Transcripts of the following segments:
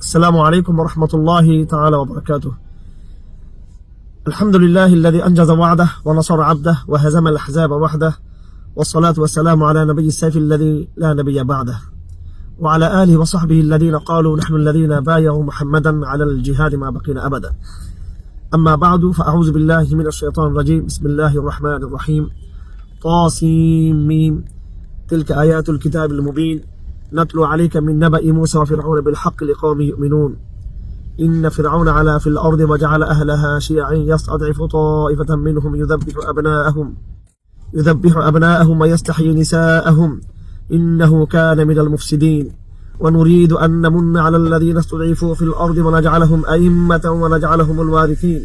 السلام عليكم ورحمة الله تعالى وبركاته. الحمد لله الذي أنجز وعده ونصر عبده وهزم الأحزاب وحده والصلاة والسلام على نبي السيف الذي لا نبي بعده وعلى آله وصحبه الذين قالوا نحن الذين بايعوا محمدا على الجهاد ما بقينا أبدا. أما بعد فأعوذ بالله من الشيطان الرجيم. بسم الله الرحمن الرحيم. طاسيم. تلك آيات الكتاب المبين. نتلو عليك من نبأ موسى وفرعون بالحق لقوم يؤمنون. إن فرعون علا في الأرض وجعل أهلها شيعا يستضعف طائفة منهم يذبح أبناءهم يذبح أبناءهم ويستحيي نساءهم. إنه كان من المفسدين. ونريد أن نمن على الذين استضعفوا في الأرض ونجعلهم أئمة ونجعلهم الوارثين.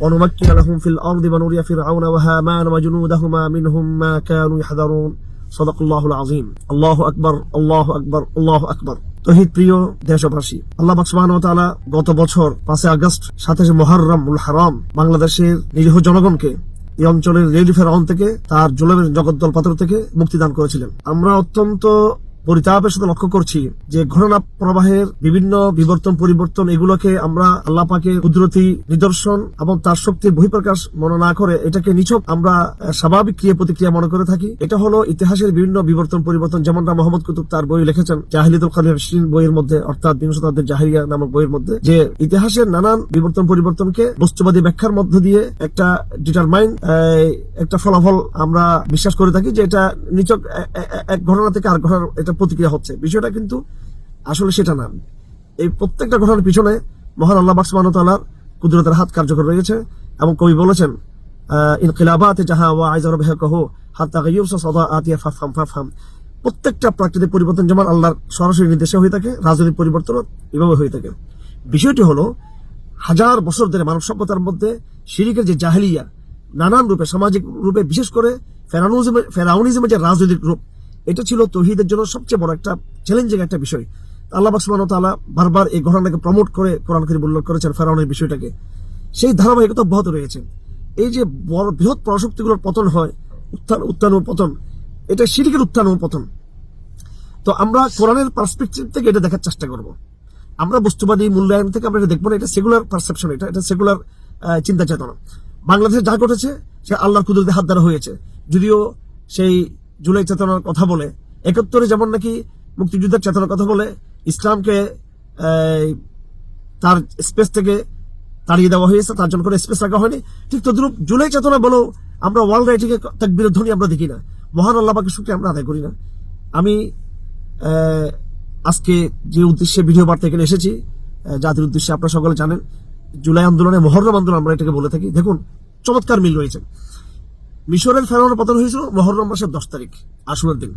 ونمكن لهم في الأرض ونري فرعون وهامان وجنودهما منهم ما كانوا يحذرون. সদাকুল্লাহুল আজিম আল্লাহ আকবর আল্লাহ আকবর আল্লাহ আকবর। তহিদ প্রিয় দেশবাসী, আল্লাহ বাকসমান তালা গত বছর পাঁচই আগস্ট সাতাশে মোহারম উল হারাম বাংলাদেশের নিরীহ জনগণকে এই অঞ্চলের রেডি ফেরাউন থেকে তার জুলামের জগদ্দল পাত্র থেকে মুক্তিদান করেছিলেন। আমরা অত্যন্ত পরিতাপের সাথে লক্ষ্য করছি যে ঘটনা প্রবাহের বিভিন্ন বিবর্তন, পরিবর্তন, এগুলোকে আমরা আল্লাহ পাকের কুদরতি নিদর্শন এবং তার শক্তির বহিঃপ্রকাশ মনে না করে এটাকে নিছক আমরা স্বাভাবিক ক্রিয়া প্রতিক্রিয়া মনে করে থাকি। এটা হলো ইতিহাসের বিভিন্ন বিবর্তন, পরিবর্তন। যেমনটা মোহাম্মদ কুতুব তার বই লিখেছেন জাহিলিদুল কাদের বইয়ের মধ্যে, অর্থাৎ বিংশ শতাব্দীর জাহিরিয়া নামক বইয়ের মধ্যে, যে ইতিহাসের নানান বিবর্তন, পরিবর্তনকে বস্তুবাদী ব্যাখ্যার মধ্য দিয়ে একটা ডিটারমাইন একটা ফলাফল আমরা বিশ্বাস করে থাকি যে এটা নিচক এক ঘটনা থেকে আর ঘটনার, এটা প্রতিক্রিয়া হচ্ছে। বিষয়টা কিন্তু আসলে সেটা না। এই প্রত্যেকটা ঘটনার পিছনে মহান আল্লাহ বাকসমান তালার কুদরতের হাত কার্যকর রয়েছে এবং কবি বলেছেন ইনকিলাবাতে যাহা ওয়া আইজার বেহ কহ হাত তাগাইয়ুব সদা আতিয়া ফাফহাম ফাফহাম প্রত্যেকটা প্রাকৃতিক পরিবর্তন যেমন আল্লাহর সরাসরি নির্দেশে হয়ে থাকে, রাজনৈতিক পরিবর্তনও এভাবে হয়ে থাকে। বিষয়টি হলো, হাজার বছর ধরে মানব সভ্যতার মধ্যে শিরিকের যে জাহেলিয়া, নানান রূপে সামাজিক রূপে বিশেষ করে ফেরাউনিজমের ফেরাউনিজমের যে রাজনৈতিক রূপ এটা ছিল তহিদের জন্য সবচেয়ে বড় একটা চ্যালেঞ্জিং একটা বিষয়। আল্লাহ বাকসমান তালা বারবার এই ঘটনাকে প্রমোট করে কোরআন করিম উল্লেখ করেছেন ফেরাউনের বিষয়টাকে। সেই ধারাবাহিকতা অব্যাহত রয়েছে। এই যে বড় বৃহৎ পরাশক্তিগুলোর পতন হয়, উত্থান উত্থান ও পতন, এটা শিরিকের উত্থান ও পতন। তো আমরা কোরআনের পার্সপেক্টিভ থেকে এটা দেখার চেষ্টা করব। আমরা বস্তুবাদী মূল্যায়ন থেকে আমরা এটা দেখব না, এটা সেগুলার পারসেপশন এটা এটা সেগুলার চিন্তা চেতনা। বাংলাদেশে যা ঘটেছে, সে আল্লাহর কুদরতে হাত দ্বারা হয়েছে। যদিও সেই জুলাই চেতনার কথা বলে। একাত্তরে যেমন নাকি মুক্তিযুদ্ধের চেতনার কথা বলে, ইসলামকে তার স্পেস থেকে তাড়িয়ে দেওয়া হয়েছে, তার জন্য কোনো স্পেস রাখা হয়নি। ঠিক তদ্রুপ জুলাই চেতনা বলো, আমরা ওয়ার্ল্ড রাইটিংয়ে তার বিরোধনী আমরা দেখি না। মহান আল্লাহ পাকে শুক্রিয়া আমরা আদায় করি না। আমি আজকে যে উদ্দেশ্যে ভিডিও বার্তা এখানে এসেছি জাতির উদ্দেশ্যে আপনারা সকলে জানেন, জুলাই আন্দোলনে মহরম আন্দোলন আমরা এটাকে বলে থাকি। দেখুন, চমৎকার মিল রয়েছে। মিশরের ফেরানোর পতন হয়েছিল মহরম মাসের দশ তারিখ আসুরের দিন।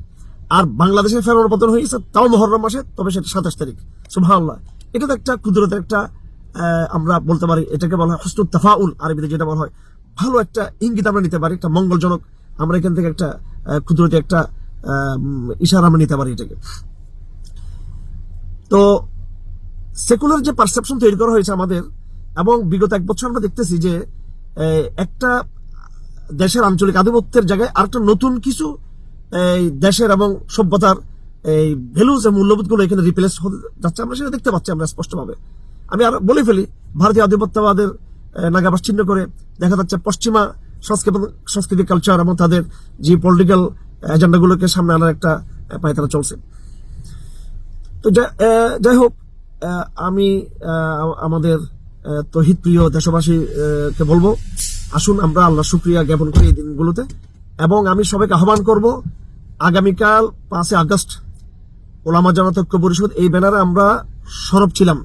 আর বাংলাদেশের ফেরানোর পতন হয়েছে তাও মহরম মাসে তবে সেটা সাতাশ তারিখ। সুবহানাল্লাহ। এটা তো একটা কুদরতের একটা আমরা বলতে পারি এটাকে বলা হয় হসনুত তাফাউল আরবিতে যেটা বলা হয়। ভালো একটা ইঙ্গিত আমরা নিতে পারি একটা মঙ্গলজনক আমরা এখান থেকে একটা আহ, কুদরতি একটা ইশারা আমরা নিতে পারি এটাকে। তো সেকুলার যে পারসেপশন তৈরি করা হয়েছে আমাদের এবং বিগত এক বছর আমরা দেখতেছি যে একটা দেশের আঞ্চলিক আধিপত্যের জায়গায় আরেকটা নতুন কিছু এই দেশের এবং সভ্যতার এই ভ্যালুজ এবং মূল্যবোধগুলো এখানে রিপ্লেস হতে যাচ্ছে। আমরা সেটা দেখতে পাচ্ছি আমরা স্পষ্টভাবে। আমি আর বলে ফেলি ভারতীয় আধিপত্যবাদের নাগাবাস চিহ্ন করে দেখা যাচ্ছে পশ্চিমা সংস্কৃতি সংস্কৃতি কালচার এবং তাদের যে পলিটিক্যাল এজেন্ডাগুলোকে সামনে আনার একটা আহ, পায়ে তারা চলছে। তো যাই হোক আমি আমাদের তহিদ প্রিয় দেশবাসী আহ, কে বলব আসুন আমরা আল্লাহ শুক্রিয়া জ্ঞাপন করি এই দিনগুলোতে। এবং আমি সবাইকে আহ্বান করব, আগামীকাল পাঁচই আগস্ট ওলামা জনতক্য পরিষদ এই ব্যানারে আমরা সরব ছিলাম।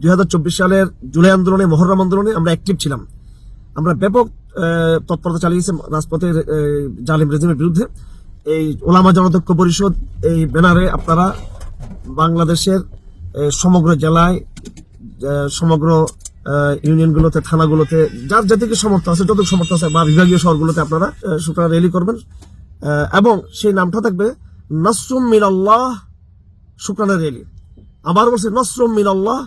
দুই হাজার চব্বিশ সালের জুলাই আন্দোলনে, মহরম আন্দোলনে আমরা অ্যাক্টিভ ছিলাম। আমরা ব্যাপক তৎপরতা চালিয়েছি রাজপথের জালিম রেজিমের বিরুদ্ধে। এই ওলামা জনতক্য পরিষদ এই ব্যানারে আপনারা বাংলাদেশের সমগ্র জেলায় সমগ্র ইউনিয়নগুলোতে, থানাগুলোতে, যার যেদিকে সমর্থ আছে যত সমর্থ আছে, বা বিভাগীয় শহরগুলোতে আপনারা সুতরাং র্যালি করবেন। এবং সেই নামটা থাকবে নসরুম মিনাল্লাহ শুক্রানা র্যালি আবার বলছে নসরুম মিনাল্লাহ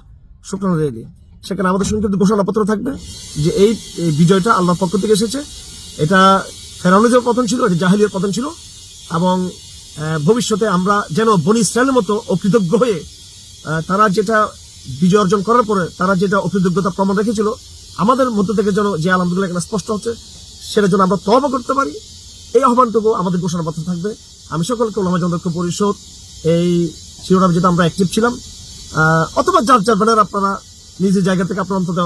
শুক্রানা র্যালি সেখানে আমাদের সঙ্গে কিন্তু ঘোষণাপত্র থাকবে যে এই বিজয়টা আল্লাহর পক্ষ থেকে এসেছে। এটা ফেরাউনের পতন ছিল, এটা জাহিলিয়ার পতন ছিল। এবং ভবিষ্যতে আমরা যেন বনি ইসরায়েলের মতো অকৃতজ্ঞ হয়ে তারা যেটা বিজয় অর্জন করার পরে তারা যেটা অকৃতজ্ঞতা প্রমাণ রেখেছিল, আমাদের মধ্য থেকে যেন যে আলহামদুলিল্লাহ এখানে স্পষ্ট হচ্ছে, সেটা যেন আমরা তবা করতে পারি। এই আহ্বানটুকু আমাদের ঘোষণাপত্র থাকবে। আমি সকলকে ওলামা জনদক্ষ পরিষদ, এই শিরোনামে যেটা আমরা অ্যাক্টিভ ছিলাম অথবা যার যার ব্যানার আপনারা নিজের জায়গা থেকে আপনারা অন্তত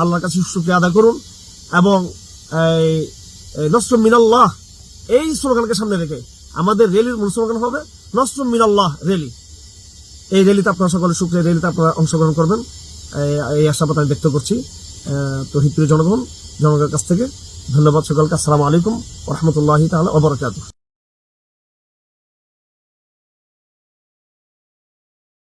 আল্লাহর কাছে শুক্রিয়া আদায় করুন এবং এই নসর মিনাল্লাহ, এই স্লোগানকে সামনে রেখে আমাদের রেলির মূল স্লোগান হবে নসর মিনাল্লাহ র্যালি এই র্যালিতে আপনারা সকলে শুক্রের র্যালিতে আপনারা অংশগ্রহণ করবেন। এই- আশাবাদ আমি ব্যক্ত করছি। তো হিপ্রিয় জনগণ, জনগণের কাছ থেকে ধন্যবাদ সকলকে। আসসালামু আলাইকুম রহমতুল্লাহ তাহলে অবরাকাত